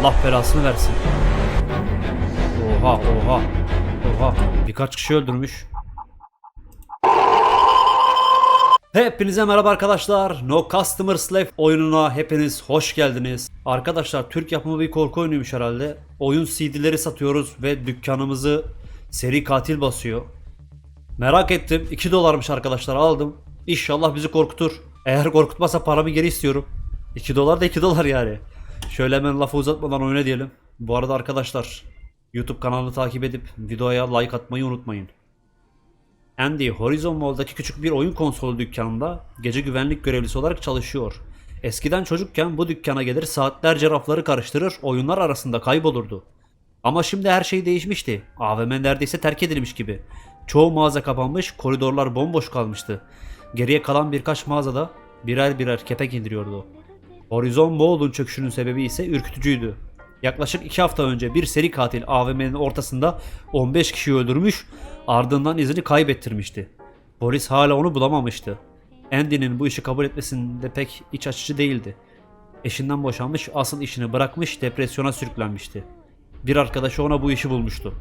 Allah belasını versin. Oha oha. Oha. Birkaç kişi öldürmüş. Hepinize merhaba arkadaşlar. No Customers Left oyununa hepiniz hoş geldiniz. Arkadaşlar Türk yapımı bir korku oyunuymuş herhalde. Oyun CD'leri satıyoruz ve dükkanımızı seri katil basıyor. Merak ettim. 2 dolarmış arkadaşlar aldım. İnşallah bizi korkutur. Eğer korkutmasa paramı geri istiyorum. 2 dolar da 2 dolar yani. Şöyle hemen lafı uzatmadan oyuna diyelim. Bu arada arkadaşlar YouTube kanalını takip edip videoya like atmayı unutmayın. Andy Horizon Mall'daki küçük bir oyun konsolu dükkanında gece güvenlik görevlisi olarak çalışıyor. Eskiden çocukken bu dükkana gelir saatlerce rafları karıştırır oyunlar arasında kaybolurdu. Ama şimdi her şey değişmişti. AVM neredeyse terk edilmiş gibi. Çoğu mağaza kapanmış, koridorlar bomboş kalmıştı. Geriye kalan birkaç mağazada birer birer kepek indiriyordu. Horizon Mall'un çöküşünün sebebi ise ürkütücüydü. Yaklaşık 2 hafta önce bir seri katil AVM'nin ortasında 15 kişiyi öldürmüş, ardından izini kaybettirmişti. Polis hala onu bulamamıştı. Andy'nin bu işi kabul etmesinde pek iç açıcı değildi. Eşinden boşanmış, asıl işini bırakmış, depresyona sürüklenmişti. Bir arkadaşı ona bu işi bulmuştu.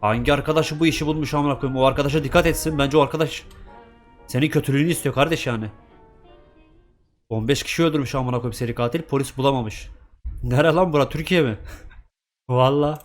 Hangi arkadaşı bu işi bulmuş amına koyayım? O arkadaşa dikkat etsin. Bence o arkadaş senin kötülüğünü istiyor kardeş yani. 15 kişi öldürmüş amına koyayım seri katil. Polis bulamamış. Nere lan bura? Türkiye mi? Valla.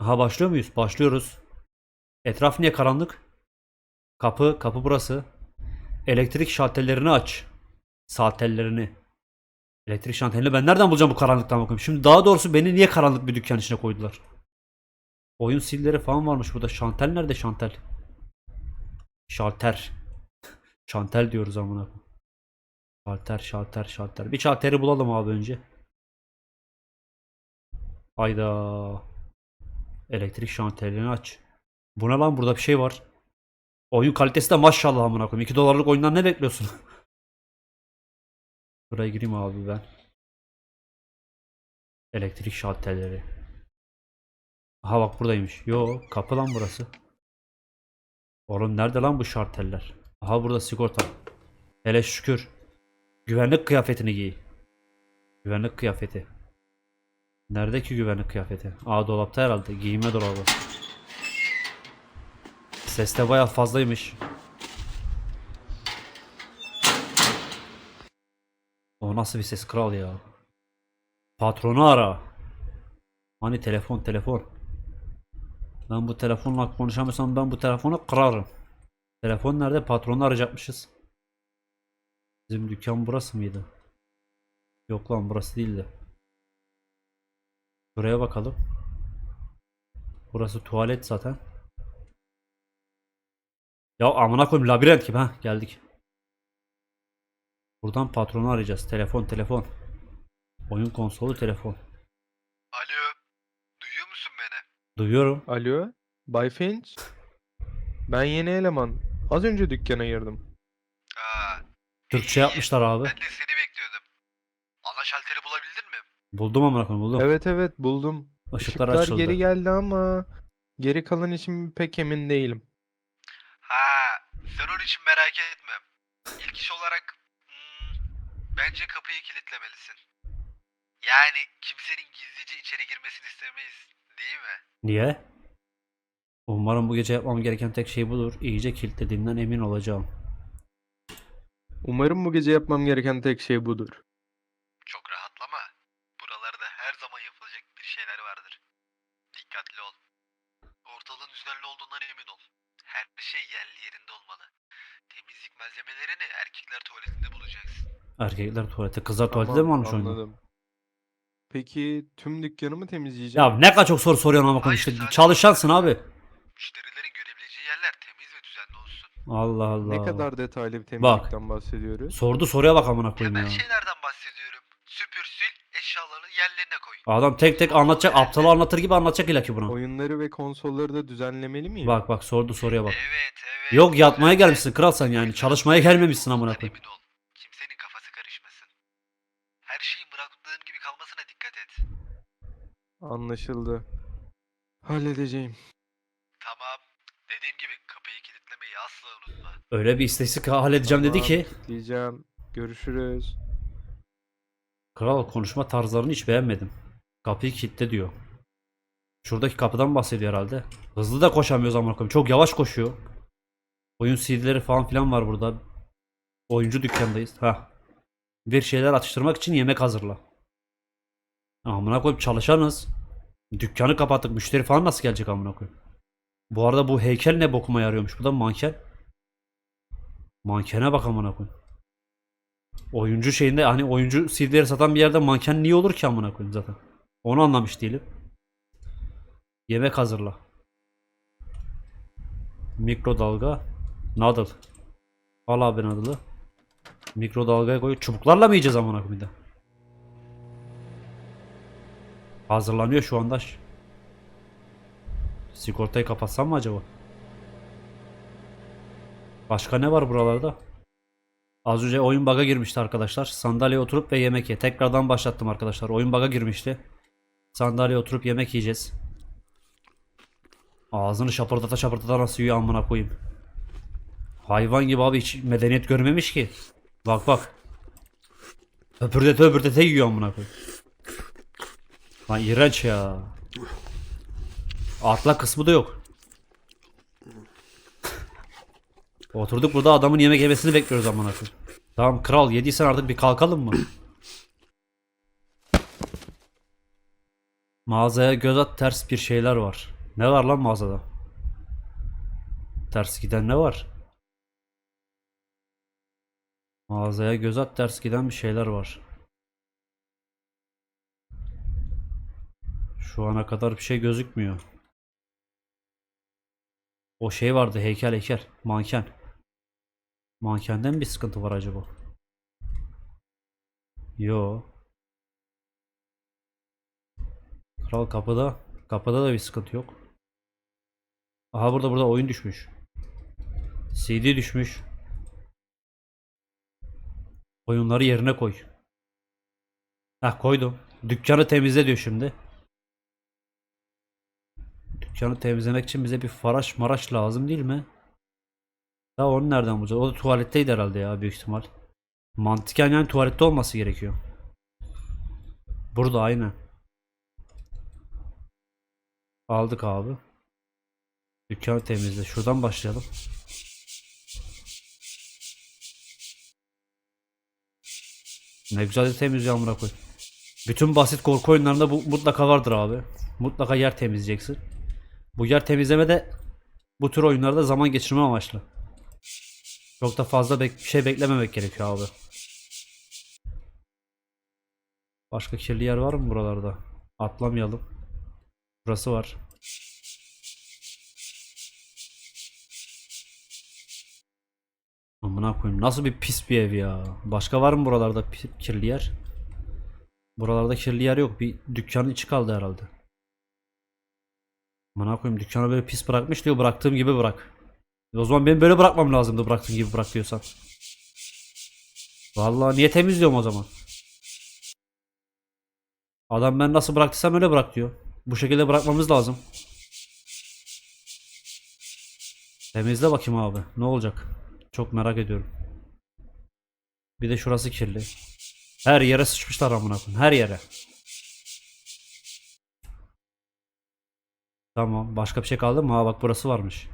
Aha başlıyor muyuz? Başlıyoruz. Etraf niye karanlık? Kapı, kapı burası. Elektrik şalterlerini aç. Saat tellerini. Elektrik şalterini ben nereden bulacağım bu karanlıktan bakayım? Şimdi daha doğrusu beni niye karanlık bir dükkan içine koydular? Oyun silleri falan varmış burada. Şantel nerede şantel? Şalter. Şantel diyoruz amına. koyayım. Şalter, şalter, şalter. Bir şalteri bulalım abi önce. Hayda. Elektrik şantellerini aç. Bu ne lan burada bir şey var. Oyun kalitesi de maşallah amına koyayım. 2 dolarlık oyundan ne bekliyorsun? Buraya gireyim abi ben. Elektrik şalterleri. Aha bak buradaymış. Yo kapı lan burası. Oğlum nerede lan bu şarteller? Aha burada sigorta. Hele şükür. Güvenlik kıyafetini giy. Güvenlik kıyafeti. Nerede ki güvenlik kıyafeti? Aa dolapta herhalde. Giyinme dolabı. Ses de bayağı fazlaymış. O nasıl bir ses kral ya? Patronu ara. Hani telefon telefon. Ben bu telefonla konuşamıyorsam ben bu telefonu kırarım. Telefon nerede? Patronu arayacakmışız. Bizim dükkan burası mıydı? Yok lan burası değildi. Buraya bakalım. Burası tuvalet zaten. Ya amına koyayım labirent gibi ha geldik. Buradan patronu arayacağız. Telefon telefon. Oyun konsolu telefon. Alo, duyuyor musun beni? Duyuyorum. Alo, Bay Finch. Ben yeni eleman. Az önce dükkana girdim. Türkçe iyi. yapmışlar abi. Ben de seni bekliyordum. Ana şalteri bulabildin mi? Buldum amına koyayım buldum. Evet evet buldum. Işıklar Işıklar açıldı. geri geldi ama geri kalan için pek emin değilim. Ha, sen onun için merak etme. İlk iş olarak hmm, bence kapıyı kilitlemelisin. Yani kimsenin gizlice içeri girmesini istemeyiz, değil mi? Niye? Umarım bu gece yapmam gereken tek şey budur. İyice kilitlediğimden emin olacağım. Umarım bu gece yapmam gereken tek şey budur. Çok rahatlama. Buralarda her zaman yapılacak bir şeyler vardır. Dikkatli ol. Ortalığın düzenli olduğundan emin ol. Her şey yerli yerinde olmalı. Temizlik malzemelerini erkekler tuvaletinde bulacaksın. Erkekler tuvalete, kızlar tuvalete de Tamam, mi varmış oyunda? anladım. Peki tüm dükkanı mı temizleyeceğim? Ya ne kadar çok soru soruyorsun ama Hayır, işte sadece- çalışansın abi. Müşterilerin Allah Allah. Ne kadar detaylı bir temizlikten bahsediyoruz? Sordu soruya bak amına koyayım Temel ya. şeylerden bahsediyorum. Süpür, sil, eşyaları yerlerine koy. Adam tek tek anlatacak, aptalı anlatır gibi anlatacak ilaki buna. Oyunları ve konsolları da düzenlemeli miyim? Bak bak sordu soruya bak. Evet, evet. Yok yatmaya Evet. gelmişsin kral sen yani. Çalışmaya gelmemişsin amına koyayım. emin ol. Kimsenin kafası karışmasın. Her şeyin bıraktığın gibi kalmasına dikkat et. Anlaşıldı. Halledeceğim. Tamam. Dediğim gibi kapıyı kilitlemeyi asla unutma. Öyle bir istatistik halledeceğim dedi Tamam, ki. Diyeceğim. Görüşürüz. Kral konuşma tarzlarını hiç beğenmedim. Kapıyı kilitle diyor. Şuradaki kapıdan bahsediyor herhalde. Hızlı da koşamıyoruz amına koyayım. Çok yavaş koşuyor. Oyun CD'leri falan filan var burada. Oyuncu dükkandayız. Ha. Bir şeyler atıştırmak için yemek hazırla. Amına koyayım çalışanız. Dükkanı kapattık. Müşteri falan nasıl gelecek amına koyayım? Bu arada bu heykel ne bokuma yarıyormuş? Bu da manken. Mankene bak amına koyayım. Oyuncu şeyinde hani oyuncu CD'leri satan bir yerde manken niye olur ki amına koyayım zaten. Onu anlamış değilim. Yemek hazırla. Mikrodalga. Noodle. Al abi noodle'ı. Mikrodalgaya koy. Çubuklarla mı yiyeceğiz amına koyayım de? Hazırlanıyor şu anda. Sigortayı kapatsam mı acaba? Başka ne var buralarda? Az önce oyun bug'a girmişti arkadaşlar. Sandalyeye oturup ve yemek ye. Tekrardan başlattım arkadaşlar. Oyun bug'a girmişti. Sandalyeye oturup yemek yiyeceğiz. Ağzını şapırdata şapırdata nasıl yiyor amına koyayım. Hayvan gibi abi hiç medeniyet görmemiş ki. Bak bak. Öpürdete öpürdete yiyor amına koyayım. Lan iğrenç ya. Atla kısmı da yok. Oturduk burada adamın yemek yemesini bekliyoruz amına koyayım. Tamam kral yediysen artık bir kalkalım mı? Mağazaya göz at ters bir şeyler var. Ne var lan mağazada? Ters giden ne var? Mağazaya göz at ters giden bir şeyler var. Şu ana kadar bir şey gözükmüyor. O şey vardı heykel heykel manken. Mankenden mi bir sıkıntı var acaba? Yo. Kral kapıda. Kapıda da bir sıkıntı yok. Aha burada burada oyun düşmüş. CD düşmüş. Oyunları yerine koy. Heh koydum. Dükkanı temizle diyor şimdi. Dükkanı temizlemek için bize bir faraş maraş lazım değil mi? Ya onu nereden bulacağız? O da tuvaletteydi herhalde ya büyük ihtimal. Mantıken yani tuvalette olması gerekiyor. Burada aynı. Aldık abi. Dükkanı temizle. Şuradan başlayalım. Ne güzel de temizliyor amına koy. Bütün basit korku oyunlarında bu mutlaka vardır abi. Mutlaka yer temizleyeceksin. Bu yer temizleme de bu tür oyunlarda zaman geçirme amaçlı. Çok da fazla bir şey beklememek gerekiyor abi. Başka kirli yer var mı buralarda? Atlamayalım. Burası var. Amına koyayım nasıl bir pis bir ev ya. Başka var mı buralarda kirli yer? Buralarda kirli yer yok. Bir dükkanın içi kaldı herhalde. Amına koyayım dükkanı böyle pis bırakmış diyor bıraktığım gibi bırak. O zaman benim böyle bırakmam lazımdı bıraktığın gibi bırak diyorsan. Vallahi niye temizliyorum o zaman? Adam ben nasıl bıraktıysam öyle bırak diyor. Bu şekilde bırakmamız lazım. Temizle bakayım abi. Ne olacak? Çok merak ediyorum. Bir de şurası kirli. Her yere sıçmışlar amına koyayım. Her yere. Tamam. Başka bir şey kaldı mı? Ha bak burası varmış.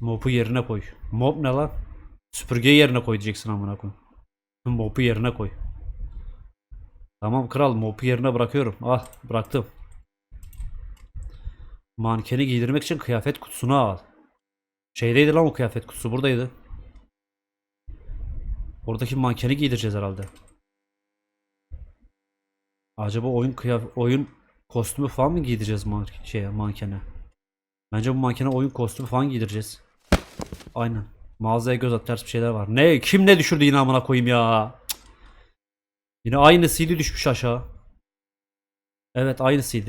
Mop'u yerine koy. Mop ne lan? Süpürgeyi yerine koy diyeceksin amına koyayım. Mop'u yerine koy. Tamam kral mop'u yerine bırakıyorum. Ah bıraktım. Mankeni giydirmek için kıyafet kutusunu al. Şeydeydi lan o kıyafet kutusu buradaydı. Oradaki mankeni giydireceğiz herhalde. Acaba oyun kıyaf oyun kostümü falan mı giydireceğiz man şeye mankene? Bence bu mankene oyun kostümü falan giydireceğiz. Aynen. Mağazaya göz at ters bir şeyler var. Ne? Kim ne düşürdü yine amına koyayım ya? Yine aynı CD düşmüş aşağı. Evet aynı CD.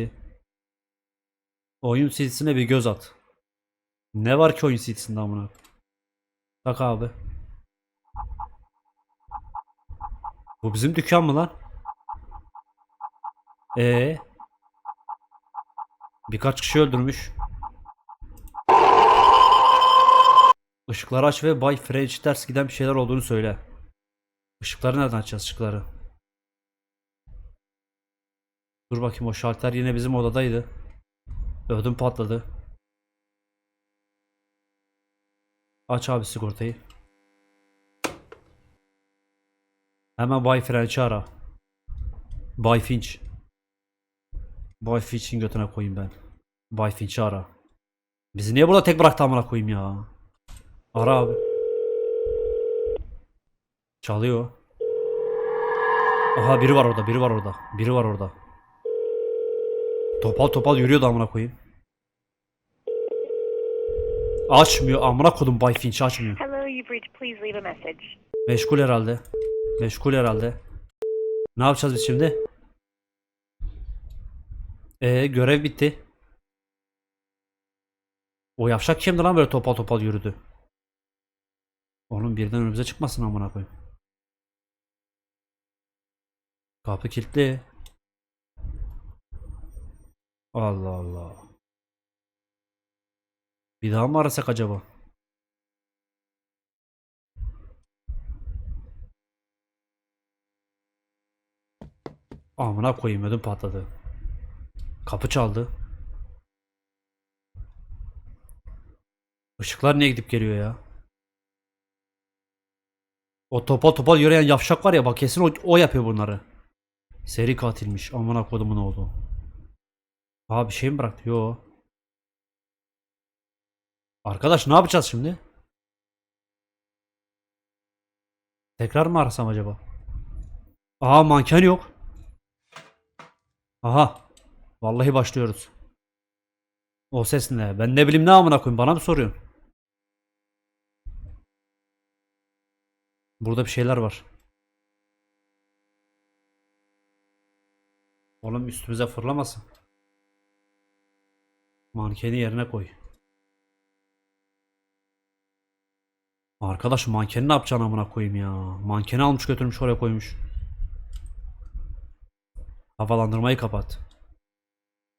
Oyun CD'sine bir göz at. Ne var ki oyun CD'sinde amına? Bak abi. Bu bizim dükkan mı lan? Ee. Birkaç kişi öldürmüş. Işıkları aç ve Bay French ters giden bir şeyler olduğunu söyle. Işıkları nereden açacağız ışıkları? Dur bakayım o şalter yine bizim odadaydı. Ödüm patladı. Aç abi sigortayı. Hemen Bay French'i ara. Bay Finch. Bay Finch'in götüne koyayım ben. Bay Finch'i ara. Bizi niye burada tek bıraktı amına koyayım ya? Ara abi. Çalıyor. Aha biri var orada, biri var orada. Biri var orada. Topal topal yürüyordu amına koyayım. Açmıyor amına kodum Bay Finch açmıyor. Hello, you've reached. Please leave a message. Meşgul herhalde. Meşgul herhalde. Ne yapacağız biz şimdi? Ee, görev bitti. O yavşak kimdi lan böyle topal topal yürüdü? Oğlum birden önümüze çıkmasın amına koyayım. Kapı kilitli. Allah Allah. Bir daha mı arasak acaba? Amına koyayım ödüm patladı. Kapı çaldı. Işıklar niye gidip geliyor ya? O topal topal yürüyen yavşak var ya bak kesin o, o yapıyor bunları. Seri katilmiş. Amına kodumun oldu. Aa bir şey mi bıraktı? Yo. Arkadaş ne yapacağız şimdi? Tekrar mı arasam acaba? Aa manken yok. Aha. Vallahi başlıyoruz. O ses ne? Ben ne bileyim ne amına koyayım bana mı soruyorsun? Burada bir şeyler var. Oğlum üstümüze fırlamasın. Mankeni yerine koy. Arkadaş mankeni ne yapacaksın amına koyayım ya? Mankeni almış götürmüş oraya koymuş. Havalandırmayı kapat.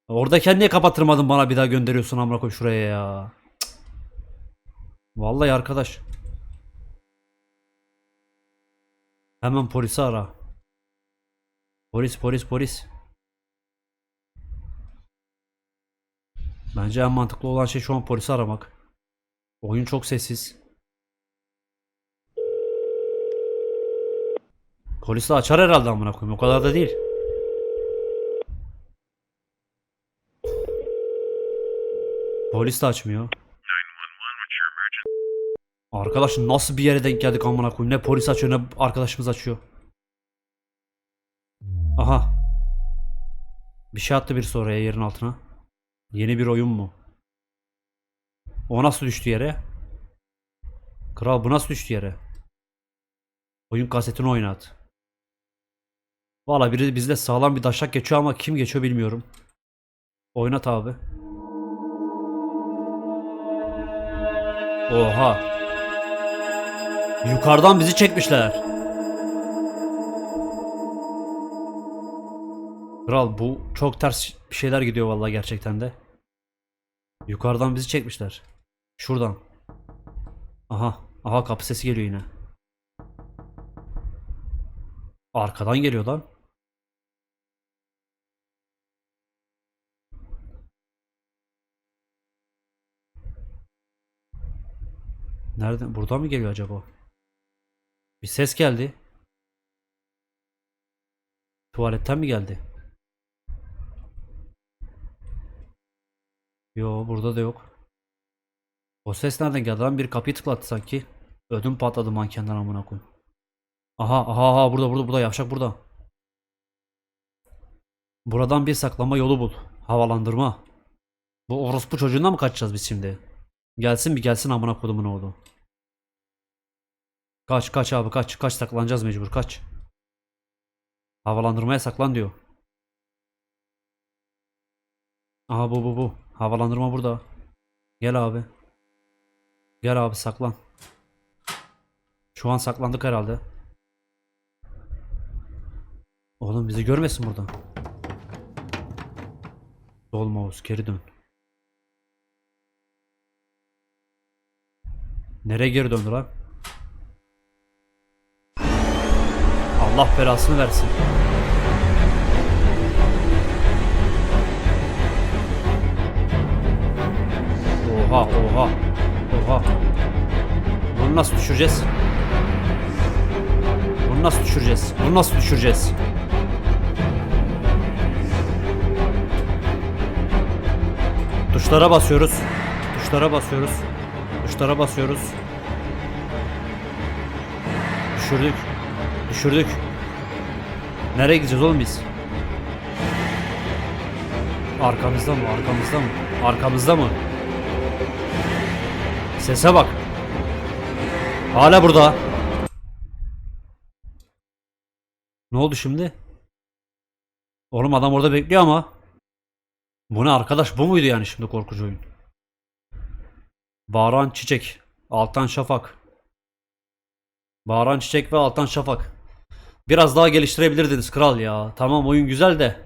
Oradayken niye kapattırmadın bana bir daha gönderiyorsun amına koy şuraya ya. Cık. Vallahi arkadaş. Hemen polisi ara. Polis polis polis. Bence en mantıklı olan şey şu an polisi aramak. Oyun çok sessiz. Polis de açar herhalde amına koyayım. O kadar da değil. Polis de açmıyor. Arkadaş nasıl bir yere denk geldik amına koyayım. Ne polis açıyor ne arkadaşımız açıyor. Aha. Bir şey attı bir oraya yerin altına. Yeni bir oyun mu? O nasıl düştü yere? Kral bu nasıl düştü yere? Oyun kasetini oynat. Valla biri bizde sağlam bir daşak geçiyor ama kim geçiyor bilmiyorum. Oynat abi. Oha. Yukarıdan bizi çekmişler. Kral bu çok ters bir şeyler gidiyor vallahi gerçekten de. Yukarıdan bizi çekmişler. Şuradan. Aha. Aha kapı sesi geliyor yine. Arkadan geliyor lan. Nereden? Buradan mı geliyor acaba? Bir ses geldi. Tuvaletten mi geldi? Yo burada da yok. O ses nereden geldi lan? Bir kapıyı tıklattı sanki. Ödüm patladı mankenden amına koyayım. Aha aha aha burada burada burada yavşak burada. Buradan bir saklama yolu bul. Havalandırma. Bu orospu çocuğundan mı kaçacağız biz şimdi? Gelsin bir gelsin amına kodumun oğlu. Kaç kaç abi kaç kaç saklanacağız mecbur kaç. Havalandırmaya saklan diyor. Aha bu bu bu. Havalandırma burada. Gel abi. Gel abi saklan. Şu an saklandık herhalde. Oğlum bizi görmesin buradan. Mouse geri dön. Nereye geri döndü lan? Allah belasını versin. Oha oha. Oha. Bunu nasıl düşüreceğiz? Bunu nasıl düşüreceğiz? Bunu nasıl düşüreceğiz? Tuşlara basıyoruz. Tuşlara basıyoruz. Tuşlara basıyoruz. Düşürdük. Düşürdük. Nereye gideceğiz oğlum biz? Arkamızda mı? Arkamızda mı? Arkamızda mı? Sese bak. Hala burada. Ne oldu şimdi? Oğlum adam orada bekliyor ama. Bu ne arkadaş bu muydu yani şimdi korkucu oyun? Bağıran Çiçek. Altan Şafak. Bağıran Çiçek ve Altan Şafak. Biraz daha geliştirebilirdiniz kral ya. Tamam oyun güzel de.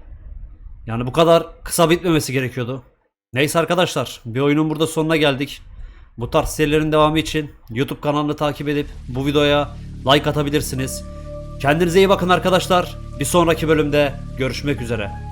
Yani bu kadar kısa bitmemesi gerekiyordu. Neyse arkadaşlar bir oyunun burada sonuna geldik. Bu tarz serilerin devamı için YouTube kanalını takip edip bu videoya like atabilirsiniz. Kendinize iyi bakın arkadaşlar. Bir sonraki bölümde görüşmek üzere.